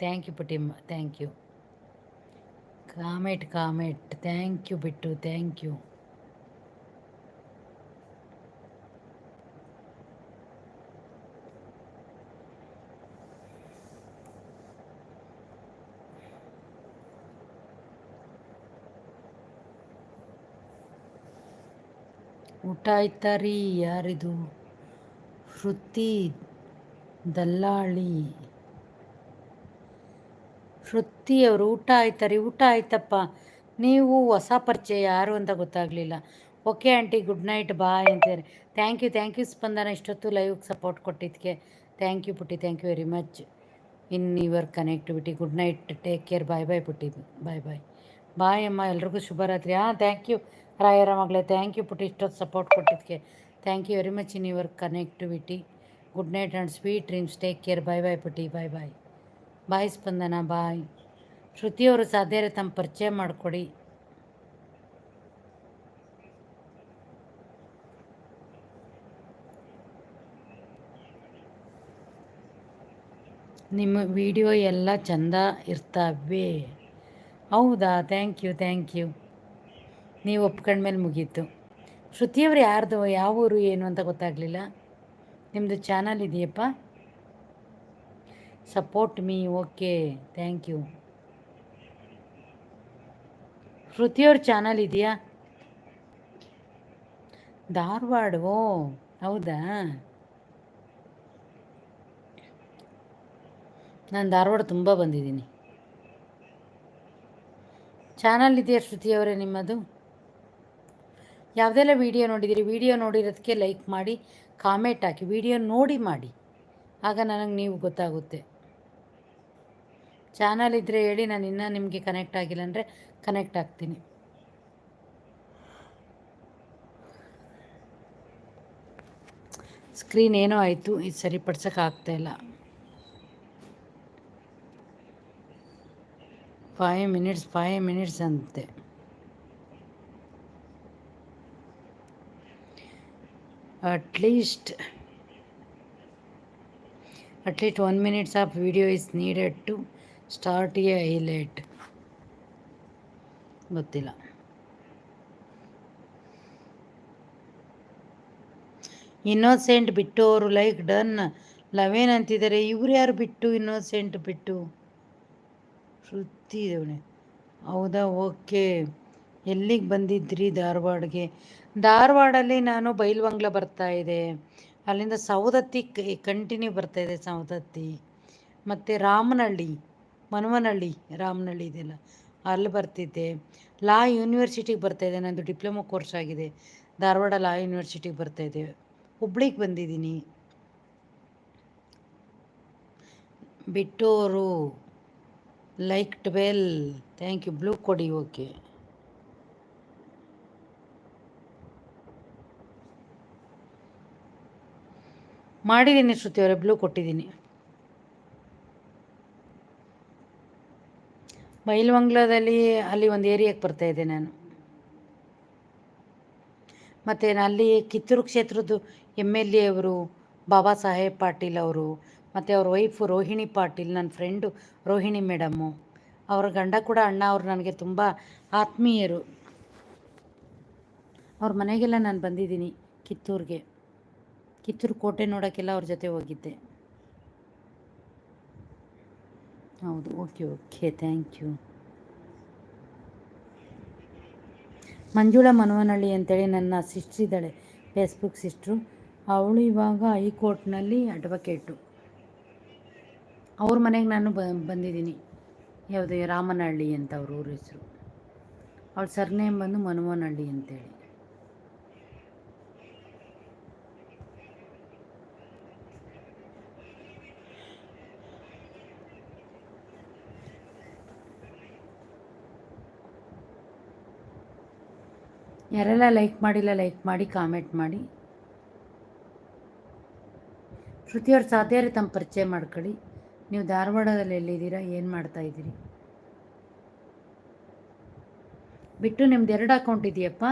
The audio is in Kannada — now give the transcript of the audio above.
Thank you ಪುಟಿಮ್ಮ thank you comet comet thank you ಬಿಟ್ಟು ಥ್ಯಾಂಕ್ ಯು ಊಟ ಆಯ್ತಾ ರೀ? ಯಾರಿದು? ಶ್ರುತಿ ದಲ್ಲಾಳಿ. ಶ್ರುತಿ ಅವರು ಊಟ ಆಯ್ತಾ ರೀ ಊಟ ಆಯ್ತಪ್ಪ, ನೀವು ಹೊಸ ಪರಿಚಯ ಯಾರು ಅಂತ ಗೊತ್ತಾಗಲಿಲ್ಲ. Okay aunty, good night, bye ಅಂತಾರೆ thank you thank you Spandana, ಇಷ್ಟೊತ್ತು ಲೈವ್ಗೆ ಸಪೋರ್ಟ್ ಕೊಟ್ಟಿದ್ದಕ್ಕೆ. ಥ್ಯಾಂಕ್ ಯು ಪುಟ್ಟಿ, thank you very much. In your connectivity, good night, take care, bye bye ಪುಟ್ಟಿ, ಬಾಯ್ ಬಾಯ್. ಬಾಯ್ ಅಮ್ಮ, ಎಲ್ರಿಗೂ ಶುಭರಾತ್ರಿ ಹಾಂ ಥ್ಯಾಂಕ್ ಯು. ರಾಯರ ಮಗಳೇ, ಥ್ಯಾಂಕ್ ಯು ಪುಟ್ಟಿ, ಇಷ್ಟೊತ್ತು ಸಪೋರ್ಟ್ ಕೊಟ್ಟಿದ್ದಕ್ಕೆ. Thank you very much in your connectivity. Good night and sweet dreams. Take care, bye bye ಪುಟ್ಟಿ, ಬಾಯ್ ಬಾಯ್. ಬಾಯ್ ಸ್ಪಂದನ, ಬಾಯ್. ಶ್ರುತಿಯವರು ಸಾಧ್ಯ ತಮ್ಮ ಪರಿಚಯ ಮಾಡಿಕೊಡಿ. ನಿಮ್ಮ ವಿಡಿಯೋ ಎಲ್ಲ ಚಂದ ಇರ್ತವೆ. ಹೌದಾ? Thank you thank you. ನೀವು ಒಪ್ಕೊಂಡ್ಮೇಲೆ ಮುಗೀತು. ಶ್ರುತಿಯವರು ಯಾರ್ದು, ಯಾವ ಊರು, ಏನು ಅಂತ ಗೊತ್ತಾಗಲಿಲ್ಲ. ನಿಮ್ಮದು ಚಾನಲ್ ಇದೆಯಪ್ಪ? Support me okay thank you ಶ್ರುತಿಯವ್ರ channel ಇದೆಯಾ? ಧಾರವಾಡ, ಓ, ಹೌದಾ? ನಾನು ಧಾರವಾಡ ತುಂಬ ಬಂದಿದ್ದೀನಿ. ಚಾನಲ್ ಇದೆಯಾ ಶ್ರುತಿಯವರೇ ನಿಮ್ಮದು? ಯಾವುದೆಲ್ಲ ವಿಡಿಯೋ ನೋಡಿದ್ದೀರಿ ವಿಡಿಯೋ ನೋಡಿರೋದಕ್ಕೆ ಲೈಕ್ ಮಾಡಿ ಕಾಮೆಂಟ್ ಹಾಕಿ ವಿಡಿಯೋ ನೋಡಿ ಮಾಡಿ. ಆಗ ನನಗೆ ನೀವು ಗೊತ್ತಾಗುತ್ತೆ. ಚಾನಲ್ ಇದ್ದರೆ ಹೇಳಿ, ನಾನು ಇನ್ನೂ ನಿಮಗೆ ಕನೆಕ್ಟ್ ಆಗಿಲ್ಲ ಅಂದರೆ ಕನೆಕ್ಟ್ ಆಗ್ತೀನಿ. ಸ್ಕ್ರೀನ್ ಏನೋ ಆಯಿತು, ಇದು ಸರಿಪಡ್ಸೋಕ್ಕಾಗ್ತಾ ಇಲ್ಲ. ಫೈವ್ ಮಿನಿಟ್ಸ್ ಫೈವ್ ಮಿನಿಟ್ಸ್ ಅಂತೆ. At least at least one minutes of video is needed to start a highlight ಗೊತ್ತಿಲ್ಲ. ಇನ್ನೋಸೆಂಟ್ ಬಿಟ್ಟು ಅವರು ಲೈಕ್ ಡನ್. ಲವೇನ್ ಅಂತಿದ್ದಾರೆ. ಇವ್ರು ಯಾರು ಬಿಟ್ಟು? ಇನ್ನೋಸೆಂಟ್ ಬಿಟ್ಟು. ಶ್ರುತಿ ದೇವಣೆ ಹೌದಾ? ಓಕೆ. ಎಲ್ಲಿಗೆ ಬಂದಿದ್ರಿ ಧಾರವಾಡಗೆ? ಧಾರವಾಡಲ್ಲಿ ನಾನು ಬೈಲ್ವಂಗ್ಲ ಬರ್ತಾ ಇದೆ. ಅಲ್ಲಿಂದ ಸೌದತ್ತಿ ಕಂಟಿನ್ಯೂ ಬರ್ತಾ ಇದೆ ಸೌದತ್ತಿ ಮತ್ತು ರಾಮನಹಳ್ಳಿ ಮನವನಹಳ್ಳಿ ರಾಮನಹಳ್ಳಿ ಇದೆಲ್ಲ ಅಲ್ಲಿ ಬರ್ತಿದ್ದೆ. ಲಾ ಯೂನಿವರ್ಸಿಟಿಗೆ ಬರ್ತಾಯಿದ್ದೆ ನನ್ನದು ಡಿಪ್ಲೊಮೊ ಕೋರ್ಸ್ ಆಗಿದೆ. ಧಾರವಾಡ ಲಾ ಯೂನಿವರ್ಸಿಟಿಗೆ ಬರ್ತಾಯಿದ್ದೆ ಹುಬ್ಳಿಗೆ ಬಂದಿದ್ದೀನಿ. ಬಿಟ್ಟೋರು, like twelve. Thank you blue ಕೊಡಿ ಓಕೆ ಮಾಡಿದ್ದೀನಿ ಶ್ರುತಿ ಅವರೇ ಬ್ಲೂ ಕೊಟ್ಟಿದ್ದೀನಿ ಬೈಲ್ವಂಗ್ಲದಲ್ಲಿ ಅಲ್ಲಿ ಒಂದು ಏರಿಯಾಕ್ಕೆ ಬರ್ತಾಯಿದ್ದೆ ನಾನು. ಮತ್ತು ಅಲ್ಲಿ ಕಿತ್ತೂರು ಕ್ಷೇತ್ರದ್ದು ಎಂ ಎಲ್ ಎ ಅವರು, ಬಾಬಾ ಸಾಹೇಬ್ ಪಾಟೀಲ್ ಅವರು, ಮತ್ತು ಅವ್ರ ವೈಫು ರೋಹಿಣಿ ಪಾಟೀಲ್ ನನ್ನ ಫ್ರೆಂಡು ರೋಹಿಣಿ ಮೇಡಮ್ಮು ಅವರ ಗಂಡ ಕೂಡ ಅಣ್ಣ ಅವರು ನನಗೆ ತುಂಬ ಆತ್ಮೀಯರು. ಅವ್ರ ಮನೆಗೆಲ್ಲ ನಾನು ಬಂದಿದ್ದೀನಿ ಕಿತ್ತೂರಿಗೆ. ಕಿತ್ತೂರು ಕೋಟೆ ನೋಡೋಕ್ಕೆಲ್ಲ ಅವ್ರ ಜೊತೆ ಹೋಗಿದ್ದೆ. ಹೌದು, okay okay, thank you. Manjula Manavanahalli ಅಂತೇಳಿ ನನ್ನ ಸಿಸ್ಟ್ರ್ ಇದ್ದಾಳೆ, ಫೇಸ್ಬುಕ್ ಸಿಸ್ಟ್ರು. ಅವಳು ಇವಾಗ ಹೈಕೋರ್ಟ್ನಲ್ಲಿ ಅಡ್ವೊಕೇಟು. ಅವ್ರ ಮನೆಗೆ ನಾನು ಬ, ಬಂದಿದ್ದೀನಿ. ಯಾವುದೇ ರಾಮನಹಳ್ಳಿ ಅಂತ ಅವ್ರ ಊರ ಹೆಸರು. ಅವಳ ಸರ್ನೇಮ್ ಬಂದು ಮನವನಹಳ್ಳಿ ಅಂತೇಳಿ. ಯಾರೆಲ್ಲ ಲೈಕ್ ಮಾಡಿಲ್ಲ, ಲೈಕ್ ಮಾಡಿ, ಕಾಮೆಂಟ್ ಮಾಡಿ. ಶ್ರುತಿಯವ್ರ ಸಾಧ್ಯಾರಿ ತಮ್ಮ ಪರಿಚಯ ಮಾಡ್ಕೊಳ್ಳಿ. ನೀವು ಧಾರವಾಡದಲ್ಲಿ ಎಲ್ಲಿದ್ದೀರಾ, ಏನು ಮಾಡ್ತಾ ಇದ್ದೀರಿ? ಬಿಟ್ಟು ನಿಮ್ದು ಎರಡು ಅಕೌಂಟ್ ಇದೆಯಪ್ಪ?